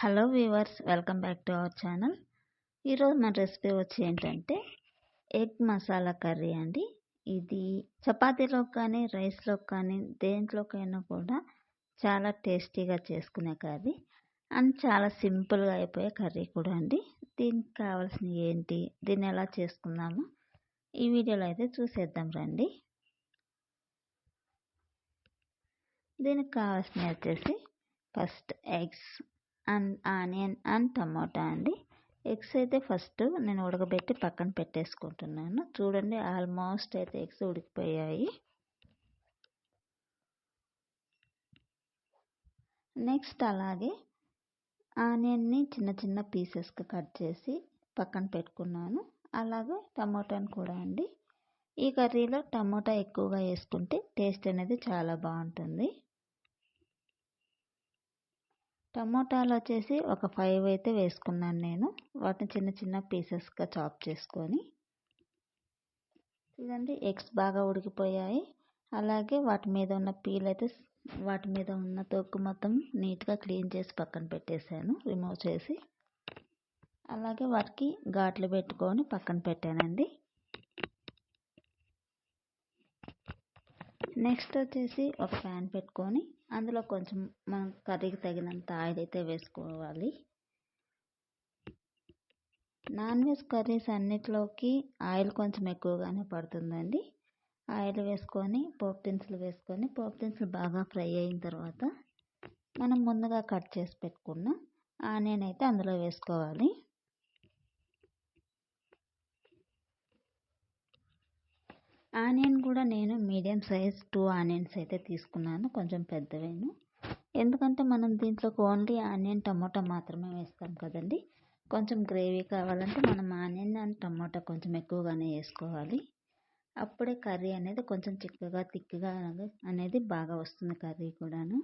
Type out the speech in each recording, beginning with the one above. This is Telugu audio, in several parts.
Hello viewers welcome back to our channel ఈరోజు మన రెసిపీ వచ్చి ఏంటంటే ఎగ్ మసాలా కర్రీ అండి. ఇది చపాతీలో కానీ రైస్లో కానీ దేంట్లోకైనా కూడా చాలా టేస్టీగా చేసుకునే కర్రీ అండ్ చాలా సింపుల్గా అయిపోయే కర్రీ కూడా అండి. దీనికి కావాల్సినవి ఏంటి దీన్ని ఎలా చేసుకుందాము ఈ వీడియోలో అయితే చూసేద్దాం రండి. దీనికి కావాల్సినవి వచ్చేసి first eggs and onion and tomato అండి. ఎగ్స్ అయితే ఫస్ట్ నేను ఉడకబెట్టి పక్కన పెట్టేసుకుంటున్నాను. చూడండి ఆల్మోస్ట్ అయితే ఎగ్స్ ఉడికిపోయాయి. నెక్స్ట్ అలాగే ఆనియన్ని చిన్న చిన్న పీసెస్గా కట్ చేసి పక్కన పెట్టుకున్నాను. అలాగే టమోటాను కూడా అండి. ఈ కర్రీలో టమోటా ఎక్కువగా వేసుకుంటే టేస్ట్ అనేది చాలా బాగుంటుంది. టమోటాలు వచ్చేసి ఒక ఫైవ్ అయితే వేసుకున్నాను నేను. వాటిని చిన్న చిన్న పీసెస్గా చాప్ చేసుకొని చూడండి ఎగ్స్ బాగా ఉడికిపోయాయి. అలాగే వాటి మీద ఉన్న పీల్ అయితే వాటి మీద ఉన్న తొక్కు మొత్తం నీట్గా క్లీన్ చేసి పక్కన పెట్టేశాను రిమూవ్ చేసి. అలాగే వాటికి ఘాట్లు పెట్టుకొని పక్కన పెట్టానండి. నెక్స్ట్ వచ్చేసి ఒక ప్యాన్ పెట్టుకొని అందులో కొంచెం మనం కర్రీకి తగినంత ఆయిల్ అయితే వేసుకోవాలి. నాన్ వెజ్ కర్రీస్ అన్నిటిలోకి ఆయిల్ కొంచెం ఎక్కువగానే పడుతుందండి. ఆయిల్ వేసుకొని పోపు దినుసులు వేసుకొని పోపు దినుసులు బాగా ఫ్రై అయిన తర్వాత మనం ముందుగా కట్ చేసి పెట్టుకున్న ఆనియన్ అయితే అందులో వేసుకోవాలి. ఆనియన్ కూడా నేను మీడియం సైజ్ టూ ఆనియన్స్ అయితే తీసుకున్నాను కొంచెం పెద్దవేను. ఎందుకంటే మనం దీంట్లోకి ఓన్లీ ఆనియన్ టమోటా మాత్రమే వేస్తాం కదండి. కొంచెం గ్రేవీ కావాలంటే మనం ఆనియన్ అండ్ టమోటా కొంచెం ఎక్కువగానే వేసుకోవాలి. అప్పుడే కర్రీ అనేది కొంచెం చిక్కగా తిక్కగా అనేది బాగా వస్తుంది కర్రీ కూడాను.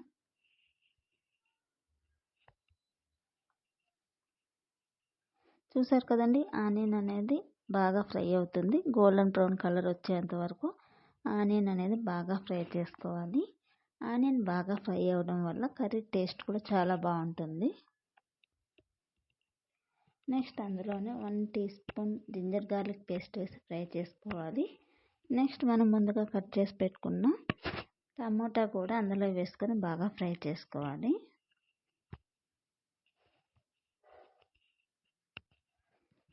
చూసారు కదండి ఆనియన్ అనేది బాగా ఫ్రై అవుతుంది. గోల్డెన్ బ్రౌన్ కలర్ వచ్చేంత వరకు ఆనియన్ అనేది బాగా ఫ్రై చేసుకోవాలి. ఆనియన్ బాగా ఫ్రై అవ్వడం వల్ల కర్రీ టేస్ట్ కూడా చాలా బాగుంటుంది. నెక్స్ట్ అందులోనే one teaspoon ginger garlic paste వేసి ఫ్రై చేసుకోవాలి. నెక్స్ట్ మనం ముందుగా కట్ చేసి పెట్టుకున్న టమోటా కూడా అందులో వేసుకొని బాగా ఫ్రై చేసుకోవాలి.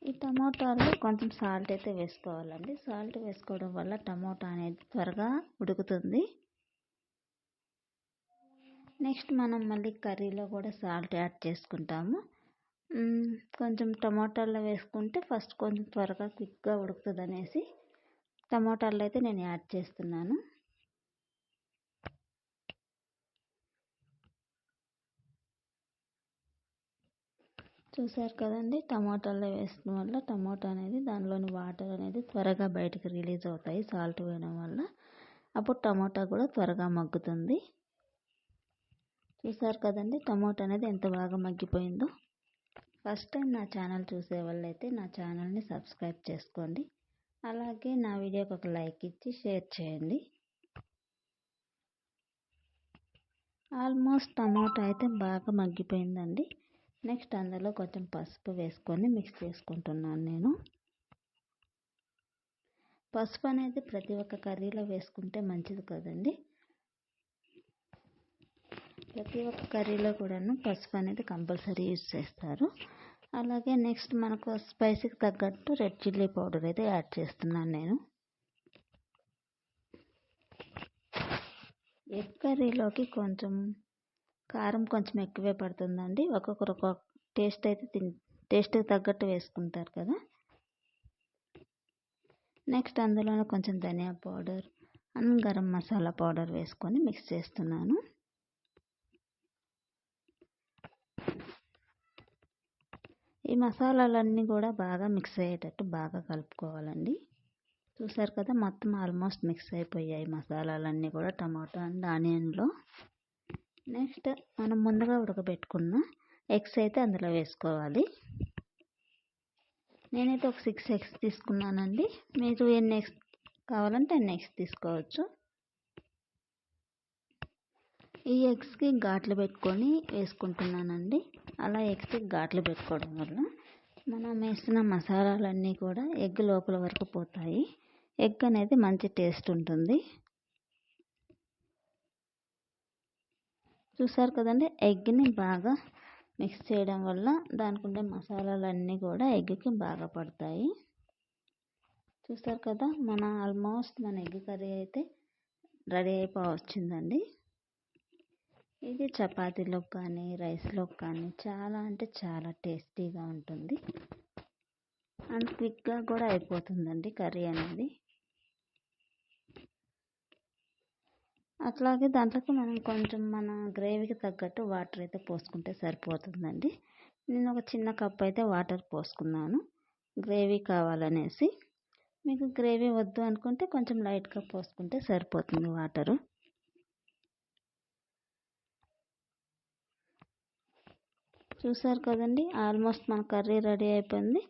ఈ టమోటాలో కొంచెం సాల్ట్ అయితే వేసుకోవాలండి. సాల్ట్ వేసుకోవడం వల్ల టమోటా అనేది త్వరగా ఉడుకుతుంది. నెక్స్ట్ మనం మళ్ళీ కర్రీలో కూడా సాల్ట్ యాడ్ చేసుకుంటాము. కొంచెం టమోటాల్లో వేసుకుంటే ఫస్ట్ కొంచెం త్వరగా క్విక్గా ఉడుకుతుంది అనేసి టమోటాల్లో అయితే నేను యాడ్ చేస్తున్నాను. చూసారు కదండి టమాటాలో వేసిన వల్ల టమాటా అనేది దానిలోని వాటర్ అనేది త్వరగా బయటకు రిలీజ్ అవుతాయి సాల్ట్ వేయడం వల్ల. అప్పుడు టమాటా కూడా త్వరగా మగ్గుతుంది. చూసారు కదండి టమాటా అనేది ఎంత బాగా మగ్గిపోయిందో. ఫస్ట్ టైం నా ఛానల్ చూసే వాళ్ళైతే నా ఛానల్ని సబ్స్క్రైబ్ చేసుకోండి. అలాగే నా వీడియోకి ఒక లైక్ ఇచ్చి షేర్ చేయండి. ఆల్మోస్ట్ టమాటా అయితే బాగా మగ్గిపోయిందండి. నెక్స్ట్ అందులో కొంచెం పసుపు వేసుకొని మిక్స్ చేసుకుంటున్నాను నేను. పసుపు అనేది ప్రతి ఒక్క కర్రీలో వేసుకుంటే మంచిది కదండి. ప్రతి ఒక్క కర్రీలో కూడాను పసుపు అనేది కంపల్సరీ యూజ్ చేస్తారు. అలాగే నెక్స్ట్ మనకు స్పైసీకి తగ్గట్టు రెడ్ చిల్లీ పౌడర్ అయితే యాడ్ చేస్తున్నాను నేను. ఎగ్ కర్రీలోకి కొంచెం కారం కొంచెం ఎక్కువే పడుతుందండి. ఒక్కొక్కరు ఒక్కొక్క టేస్ట్ అయితే తిన్ టేస్ట్కి తగ్గట్టు వేసుకుంటారు కదా. నెక్స్ట్ అందులోనే కొంచెం ధనియా powder and garam masala powder వేసుకొని మిక్స్ చేస్తున్నాను. ఈ మసాలాలన్నీ కూడా బాగా మిక్స్ అయ్యేటట్టు బాగా కలుపుకోవాలండి. చూసారు కదా మొత్తం ఆల్మోస్ట్ మిక్స్ అయిపోయాయి మసాలాలన్నీ కూడా టమాటో అండ్ ఆనియన్లో. నెక్స్ట్ మనం ముందుగా ఉడకబెట్టుకున్న ఎగ్స్ అయితే అందులో వేసుకోవాలి. నేనైతే ఒక సిక్స్ ఎగ్స్ తీసుకున్నానండి. మీరు ఎన్ని ఎగ్స్ కావాలంటే అన్ని ఎగ్స్ తీసుకోవచ్చు. ఈ ఎగ్స్కి ఘాట్లు పెట్టుకొని వేసుకుంటున్నానండి. అలా ఎగ్స్కి ఘాట్లు పెట్టుకోవడం వల్ల మనం వేసిన మసాలాలన్నీ కూడా ఎగ్ లోపల వరకు పోతాయి. ఎగ్ అనేది మంచి టేస్ట్ ఉంటుంది. చూసారు కదండి? ఎగ్ని బాగా మిక్స్ చేయడం వల్ల దానికి ఉండే మసాలాలన్నీ కూడా ఎగ్కి బాగా పడతాయి. చూసారు కదా? మన ఆల్మోస్ట్ మన ఎగ్ కర్రీ అయితే రెడీ అయిపోవచ్చిందండి. ఇది చపాతీలోకి కానీ రైస్లో కానీ చాలా అంటే చాలా టేస్టీగా ఉంటుంది. అండ్ క్విక్గా కూడా అయిపోతుందండి కర్రీ అనేది. అట్లాగే దాంట్లోకి మనం కొంచెం మన గ్రేవీకి తగ్గట్టు వాటర్ అయితే పోసుకుంటే సరిపోతుందండి. నేను ఒక చిన్న కప్ అయితే వాటర్ పోసుకున్నాను. గ్రేవీ కావాలనేసి. మీకు గ్రేవీ వద్దు అనుకుంటే కొంచెం లైట్గా పోసుకుంటే సరిపోతుంది వాటరు. చూసారు కదండి ఆల్మోస్ట్ మన కర్రీ రెడీ అయిపోయింది.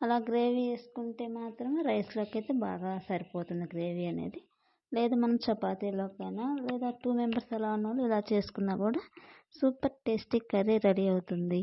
అలా గ్రేవీ వేసుకుంటే మాత్రమే రైస్లోకి అయితే బాగా సరిపోతుంది గ్రేవీ అనేది. లేదు మనం చపాతీలోకైనా లేదా టూ మెంబర్స్ అలా ఉన్న వాళ్ళు ఇలా చేసుకున్నా కూడా సూపర్ టేస్టీ కర్రీ రెడీ అవుతుంది.